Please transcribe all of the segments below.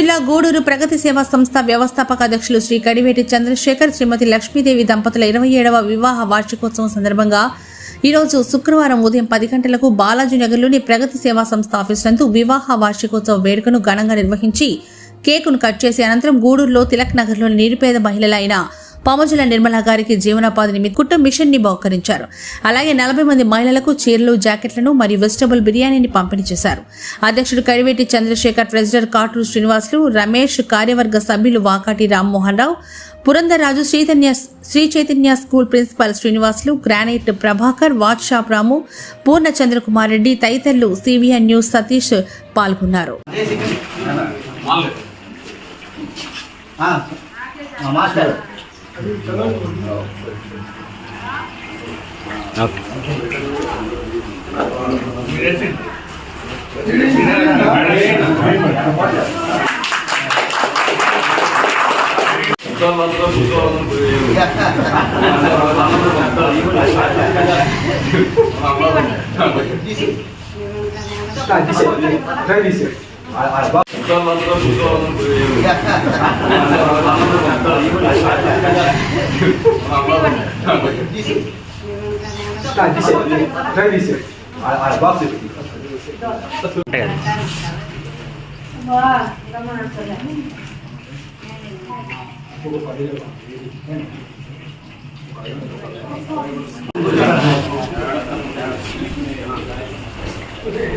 జిల్లా గూడూరు ప్రగతి సేవా సంస్థ వ్యవస్థాపక అధ్యక్షులు శ్రీ కడివేటి చంద్రశేఖర్ శ్రీమతి లక్ష్మీదేవి దంపతుల ఇరవై ఏడవ వివాహ వార్షికోత్సవం సందర్భంగా ఈరోజు శుక్రవారం ఉదయం పది గంటలకు బాలాజీ నగర్లోని ప్రగతి సేవా సంస్థ ఆఫీస్ నందు వివాహ వార్షికోత్సవ వేడుకను ఘనంగా నిర్వహించి కేకును కట్ చేసి అనంతరం గూడూరులో తిలక్ నగర్లోని నిరుపేద మహిళలైన పామజుల నిర్మల గారికి జీవనోపాధి నిమిత్తం కుట్ట మిషన్ని బహుకరించారు. అలాగే నలభై మంది మహిళలకు చీరలు జాకెట్లను మరియు వెజిటబుల్ బిర్యానీని పంపిణీ చేశారు. అధ్యక్షుడు కరివేటి చంద్రశేఖర్ ప్రెసిడెంట్ కాటూరు శ్రీనివాసులు రమేష్ కార్యవర్గ సభ్యులు Vakati Rammohan Rao Purandharaju Chaitanya Sri Chaitanya school principal Srinivasulu granite Prabhakar watch shop Ramu Purna Chandrakumar Reddy తదితరులు సివిఎన్ న్యూస్ సతీష్ పాల్గొన్నారు. మాస్టర్. ఆ, ఆ, ఆ,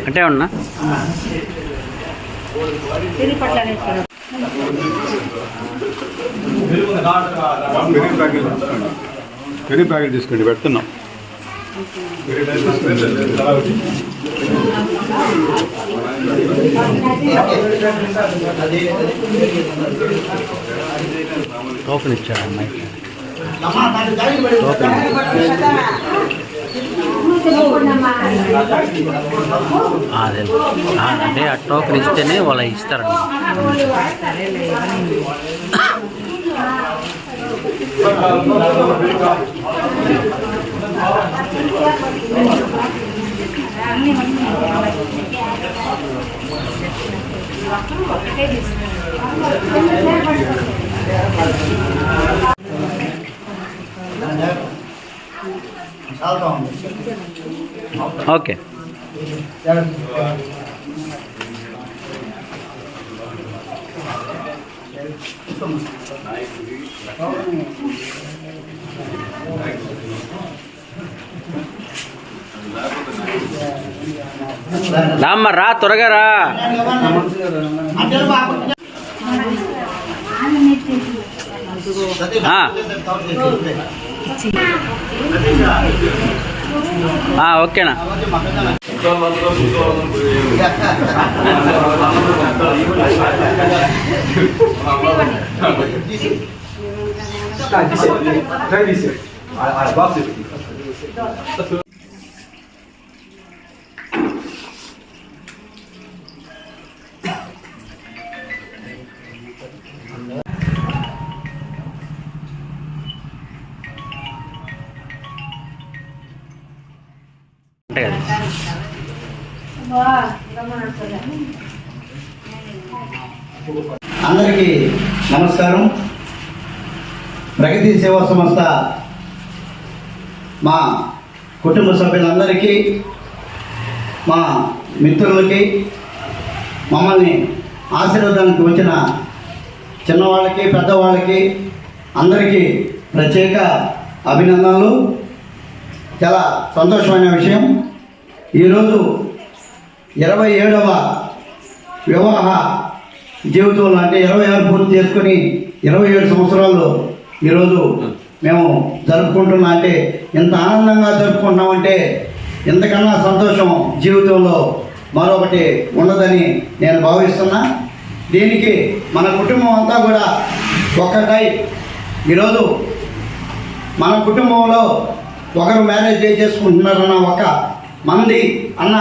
అంటే ఉన్నా పెరుగు ప్యాకెట్ తీసుకోండి పెరుగు ప్యాకెట్ తీసుకోండి పెడుతున్నాం. టోకెన్ ఇచ్చాడు అమ్మాయి అమ్మా, అదే అంటే ఆ టోకెన్ ఇస్తేనే వాళ్ళు ఇస్తారండి. ఓకే. రామ్మ రా త్వరగా రా. ఆ. ఓకేనా? బాక్స్ అందరికీ నమస్కారం. ప్రగతి సేవా సంస్థ మా కుటుంబ సభ్యులందరికీ మా మిత్రులకి మమ్మల్ని ఆశీర్వాదానికి వచ్చిన చిన్నవాళ్ళకి పెద్దవాళ్ళకి అందరికీ ప్రత్యేక అభినందనలు. చాలా సంతోషమైన విషయం. ఈరోజు ఇరవై ఏడవ వివాహ జీవితంలో అంటే ఇరవై ఆరు పూర్తి చేసుకొని ఇరవై ఏడు సంవత్సరాలు ఈరోజు మేము జరుపుకుంటున్నా. అంటే ఇంత ఆనందంగా జరుపుకుంటున్నామంటే ఇంతకన్నా సంతోషం జీవితంలో మరొకటి ఉండదని నేను భావిస్తున్నా. దీనికి మన కుటుంబం అంతా కూడా ఒక్కటై. ఈరోజు మన కుటుంబంలో ఒకరు మ్యారేజ్ చేసుకుంటున్నారన్న ఒక మంది అన్న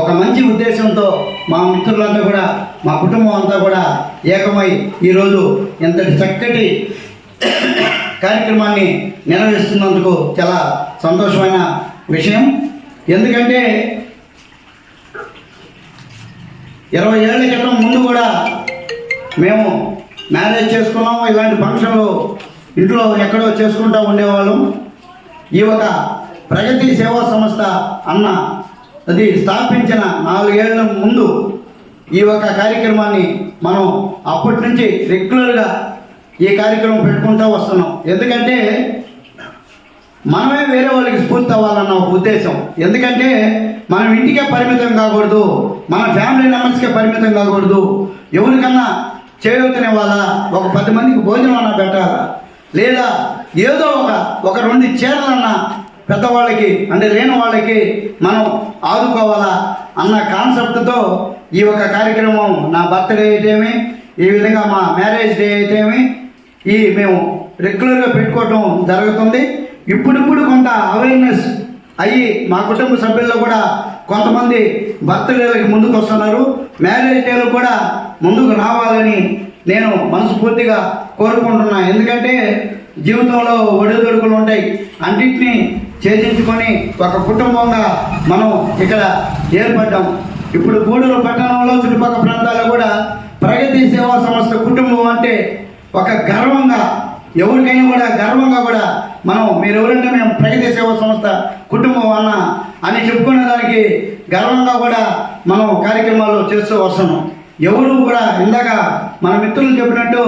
ఒక మంచి ఉద్దేశంతో మా మిత్రులంతా కూడా మా కుటుంబం అంతా కూడా ఏకమై ఈరోజు ఇంతటి చక్కటి కార్యక్రమాన్ని నిర్వహిస్తున్నందుకు చాలా సంతోషమైన విషయం. ఎందుకంటే ఇరవై ఏళ్ళ క్రితం ముందు కూడా మేము మ్యారేజ్ చేసుకున్నాము. ఇలాంటి ఫంక్షన్లు ఇంట్లో ఎక్కడో చేసుకుంటూ ఉండేవాళ్ళం. ఈ ఒక ప్రగతి సేవా సంస్థ అన్న అది స్థాపించిన నాలుగేళ్ళ ముందు ఈ ఒక కార్యక్రమాన్ని మనం అప్పటి నుంచి రెగ్యులర్గా ఈ కార్యక్రమం పెట్టుకుంటూ వస్తున్నాం. ఎందుకంటే మనమే వేరే వాళ్ళకి స్ఫూర్తి అవ్వాలన్న ఒక ఉద్దేశం. ఎందుకంటే మనం ఇంటికే పరిమితం కాకూడదు మన ఫ్యామిలీ మెంబర్స్కే పరిమితం కాకూడదు ఎవరికన్నా చేయూతనివ్వాలా ఒక పది మందికి భోజనం అన్నా పెట్టాలా లేదా ఏదో ఒక ఒక రెండు చీరలన్నా పెద్దవాళ్ళకి అంటే లేని వాళ్ళకి మనం ఆదుకోవాలా అన్న కాన్సెప్ట్తో ఈ ఒక కార్యక్రమం నా బర్త్డే అయితేమి ఈ విధంగా మా మ్యారేజ్ డే అయితేమి ఈ మేము రెగ్యులర్గా పెట్టుకోవటం జరుగుతుంది. ఇప్పుడిప్పుడు కొంత అవేర్నెస్ అయ్యి మా కుటుంబ సభ్యుల్లో కూడా కొంతమంది బర్త్డేలకు ముందుకు వస్తున్నారు మ్యారేజ్ డేలు కూడా ముందుకు రావాలని నేను మనస్ఫూర్తిగా కోరుకుంటున్నాను ఎందుకంటే జీవితంలో ఒడిదొడుకులు ఉంటాయి. అన్నింటినీ ఛేదించుకొని ఒక కుటుంబంగా మనం ఇక్కడ ఏర్పడ్డాం. ఇప్పుడు గూడూరు పట్టణంలో చుట్టుపక్కల ప్రాంతాల్లో కూడా ప్రగతి సేవా సంస్థ కుటుంబం అంటే ఒక గర్వంగా ఎవరికైనా కూడా గర్వంగా కూడా మనం మీరు ఎవరంటే మేము ప్రగతి సేవా సంస్థ కుటుంబం అన్న అని చెప్పుకునే దానికి గర్వంగా కూడా మనం కార్యక్రమాలు చేస్తూ వస్తున్నాం. ఎవరు కూడా ఇందాక మన మిత్రులు చెప్పినట్టు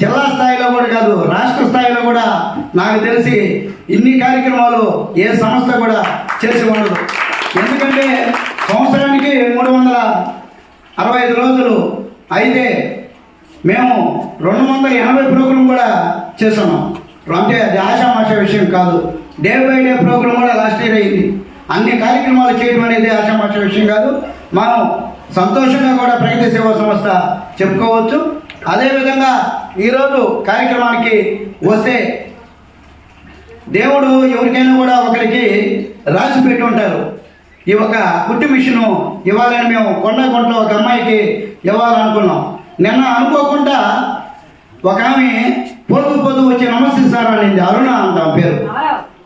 జిల్లా స్థాయిలో కూడా కాదు రాష్ట్ర స్థాయిలో కూడా నాకు తెలిసి ఇన్ని కార్యక్రమాలు ఏ సంస్థ కూడా చేసి ఉండదు. ఎందుకంటే సంవత్సరానికి మూడు వందల అరవై ఐదు రోజులు అయితే మేము రెండు వందల ఎనభై ప్రోగ్రాం కూడా చేస్తున్నాం అంటే అది ఆషామాష విషయం కాదు. డే బై డే ప్రోగ్రాం కూడా లాస్ట్ ఇయర్ అయింది. అన్ని కార్యక్రమాలు చేయడం అనేది ఆషామాష విషయం కాదు. మనం సంతోషంగా కూడా ప్రగతి సేవా సంస్థ చెప్పుకోవచ్చు. అదేవిధంగా ఈరోజు కార్యక్రమానికి వస్తే దేవుడు ఎవరికైనా కూడా ఒకరికి రాసి పెట్టి ఉంటారు. ఈ ఒక కుట్టి మిషను ఇవ్వాలని మేము కొండ కొండగుంటలో ఒక అమ్మాయికి ఇవ్వాలనుకున్నాం. నిన్న అనుకోకుండా ఒక ఆమె పొదుపు పొదుపు వచ్చి నమస్తే సార్ అనింది అరుణ అంటాం పేరు.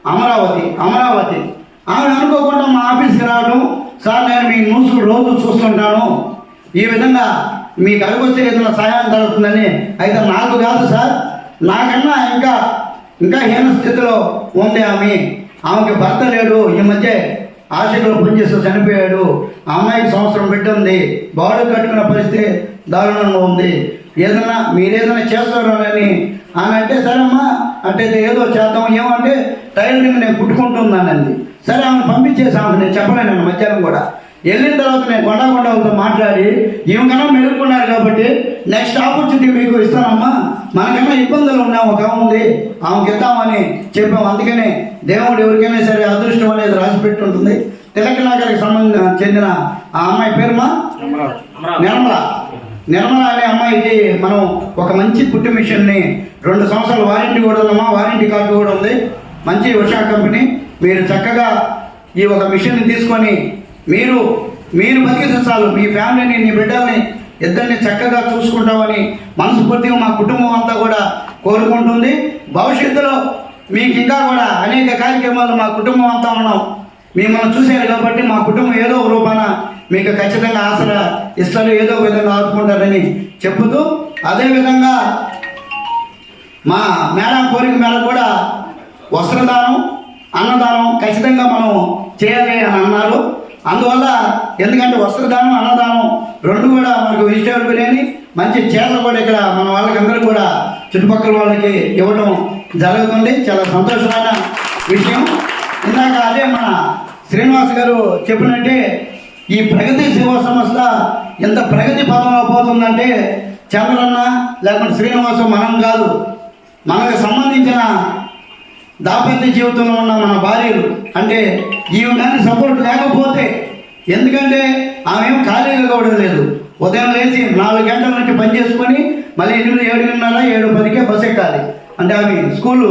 అమరావతి అమరావతి. ఆమె అనుకోకుండా మా ఆఫీస్కి రావడం సార్ నేను మీ న్యూస్ రోజు చూస్తుంటాను. ఈ విధంగా మీకు అడుగొస్తే ఏదైనా సహాయం జరుగుతుందని అయితే నాకు కాదు సార్. నాకన్నా ఇంకా ఇంకా హీన స్థితిలో ఉంది ఆమె. ఆమెకి భర్త లేడు. ఈ మధ్య ఆశకులు పనిచేస్తూ చనిపోయాడు. ఆ అమ్మాయికి సంవత్సరం బిడ్డ ఉంది. బాడు కట్టుకున్న పరిస్థితి దారుణంగా ఉంది. ఏదన్నా మీరేదైనా చేస్తారు అని ఆమె అంటే సరే అమ్మా అంటే ఏదో చేద్దాం. ఏమంటే టైలరింగ్ నేను కుట్టుకుంటున్నానండి సరే ఆమెను పంపించేసాము నేను చెప్పలేను మధ్యాహ్నం కూడా. వెళ్ళిన తర్వాత నేను కొండ కొండ వాళ్ళతో మాట్లాడి ఈమెకన్నా మెరుగుకున్నారు కాబట్టి నెక్స్ట్ ఆపర్చునిటీ మీకు ఇస్తానమ్మా. మనకన్నా ఇబ్బందులు ఉన్నాయి ఒక ఉంది ఆమెకి ఇద్దామని చెప్పాం. అందుకనే దేవుడు ఎవరికైనా సరే అదృష్టం అనేది రాసి పెట్టి ఉంటుంది. తిలక నగర్కి సంబంధించిన చెందిన ఆ అమ్మాయి పేరుమా? నిర్మల నిర్మల అనే అమ్మాయికి మనం ఒక మంచి కుట్టు మిషన్ని రెండు సంవత్సరాల వారంటీ కూడా ఉందమ్మా. వారంటీ కార్డు కూడా ఉంది. మంచి ఉషా కంపెనీ. మీరు చక్కగా ఈ ఒక మిషన్ని తీసుకొని మీరు మీరు బతికితే చాలు. మీ ఫ్యామిలీని నీ బిడ్డల్ని ఇద్దరిని చక్కగా చూసుకుంటామని మనస్ఫూర్తిగా మా కుటుంబం అంతా కూడా కోరుకుంటుంది. భవిష్యత్తులో మీకు ఇంకా కూడా అనేక కార్యక్రమాలు మా కుటుంబం అంతా ఉన్నాం. మిమ్మల్ని చూశారు కాబట్టి మా కుటుంబం ఏదో ఒక రూపాన మీకు ఖచ్చితంగా ఆసరా ఇస్తారు. ఏదో ఒక విధంగా ఆదుకుంటారని చెప్పుతూ అదేవిధంగా మా మేడం కోరిక మేరకు కూడా వస్త్రదానం అన్నదానం ఖచ్చితంగా మనం చేయాలి అని అన్నారు. అందువల్ల ఎందుకంటే వస్త్రదానం అన్నదానం రెండు కూడా మనకు వెజిటేబుల్ బిర్యానీ మంచి చేతలు కూడా ఇక్కడ మన వాళ్ళకి అందరూ కూడా చుట్టుపక్కల వాళ్ళకి ఇవ్వడం జరుగుతుంది. చాలా సంతోషమైన విషయం. ఇందాక అదే మన శ్రీనివాస్ గారు చెప్పినట్టే ఈ ప్రగతి సేవా సంస్థ ఎంత ప్రగతి పదంలో పోతుందంటే చంద్రన్న లేకుంటే శ్రీనివాసం మనం కాదు. మనకు సంబంధించిన దాపత్య జీవితంలో ఉన్న మన భార్యలు అంటే ఈమె కానీ సపోర్ట్ లేకపోతే ఎందుకంటే ఆమె ఏం ఖాళీగా కూడా లేదు. ఉదయం లేచి నాలుగు గంటల నుంచి పని చేసుకొని మళ్ళీ ఎనిమిది ఏడున్నర ఏడు పదికే బస్ ఎక్కాలి. అంటే ఆమె స్కూల్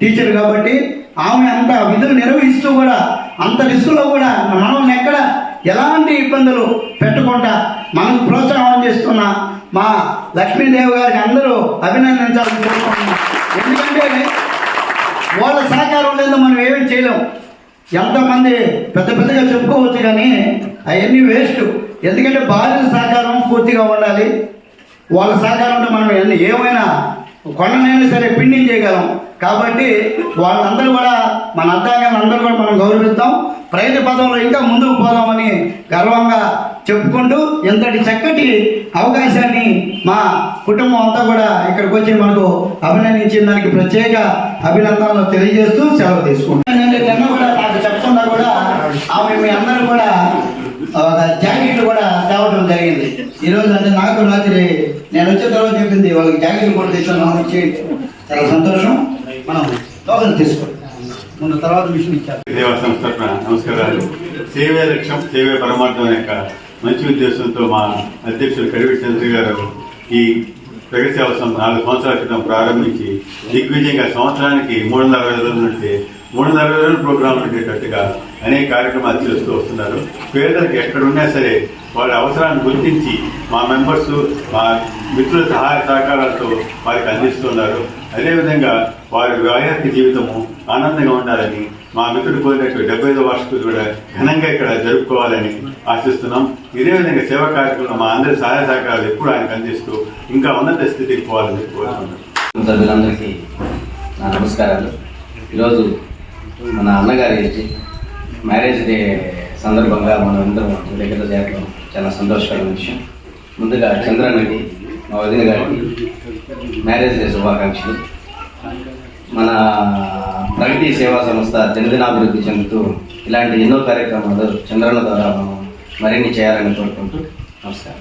టీచర్ కాబట్టి ఆమె అంత విధులు నిర్వహిస్తూ కూడా అంత రిస్కులో కూడా మనం ఎక్కడ ఎలాంటి ఇబ్బందులు పెట్టకుండా మనకు ప్రోత్సాహం చేస్తున్న మా లక్ష్మీదేవి గారికి అందరూ అభినందించాలని కోరుకుంటున్నాం ఎందుకంటే వాళ్ళ సహకారం లేదు మనం ఏమీ చేయలేం. ఎంతమంది పెద్ద పెద్దగా చెప్పుకోవచ్చు కానీ అవన్నీ వేస్ట్. ఎందుకంటే భార్య సహకారం పూర్తిగా ఉండాలి. వాళ్ళ సహకారం ఉంటే మనం ఎన్ని ఏమైనా కొండనైనా సరే పిండింగ్ చేయగలం. కాబట్టి వాళ్ళందరూ కూడా మన అర్థాంగాన్ని అందరూ కూడా మనం గౌరవిద్దాం ప్రగతి పదంలో ఇంకా ముందుకు పోదామని గర్వంగా చెప్పుకుంటూ ఇంతటి చక్కటి అవకాశాన్ని మా కుటుంబం అంతా కూడా ఇక్కడికి వచ్చి మనకు అభినందించిన దానికి ప్రత్యేక అభినందనలు తెలియజేస్తూ సెలవు తీసుకుంటాను నిన్న కూడా నాకు చెప్తున్నా కూడా ఆమె మీ అందరూ కూడా ఒక జాకెట్లు కూడా తేవడం జరిగింది. ఈరోజు అంటే నాకు రాత్రి నేను వచ్చిన తర్వాత చెప్పింది వాళ్ళకి జాకెట్లు కూడా తెచ్చాను మనం చాలా సంతోషం. మనం లోకల్ తీసుకోండి తర్వాత మిషన్ ఇచ్చారు. దేవ తరఫున నమస్కారాలు. సేవే లక్ష్యం సేవే పరమార్థం యొక్క మంచి ఉద్దేశంతో మా అధ్యక్షులు కడివి చంద్ర గారు ఈ ప్రగతి అవసరం నాలుగు సంవత్సరాల క్రితం ప్రారంభించి దిగ్విజయంగా సంవత్సరానికి మూడు వందల అరవై రోజుల నుండి మూడు వందల అరవై రోజులు ప్రోగ్రాం ఉండేటట్టుగా అనేక కార్యక్రమాలు చేస్తూ వస్తున్నారు. పేదలకు ఎక్కడున్నా సరే వాళ్ళ అవసరాన్ని గుర్తించి మా మెంబర్స్ మా మిత్రుల సహాయ సహకారాలతో వారికి అందిస్తున్నారు. అదేవిధంగా వారి వైయక్తి జీవితము ఆనందంగా ఉండాలని మా మిత్రుడు కోరినట్టు డెబ్బై ఐదో వార్షికలు కూడా ఘనంగా ఇక్కడ జరుపుకోవాలని ఆశిస్తున్నాం. ఇదే విధంగా సేవా కార్యక్రమంలో మా అందరి సహాయ సహకారాలు ఎప్పుడు ఆయనకు అందిస్తూ ఇంకా ఉన్నత స్థితికి పోవాలని కోరుతున్నాం. సభ్యులందరికీ నా నమస్కారాలు. ఈరోజు మన అన్నగారి మ్యారేజ్ డే సందర్భంగా మనం అందరం దగ్గర చేరడం చాలా సంతోషకరమైన విషయం. ముందుగా చంద్రన్నకి మా వదిన గారికి మ్యారేజ్ డే శుభాకాంక్షలు. మన ప్రగతి సేవా సంస్థ దినదినాభివృద్ధి చెందుతూ ఇలాంటి ఎన్నో కార్యక్రమాలు చంద్రుల ద్వారా మనం మరిన్ని చేయాలని కోరుకుంటూ నమస్కారం.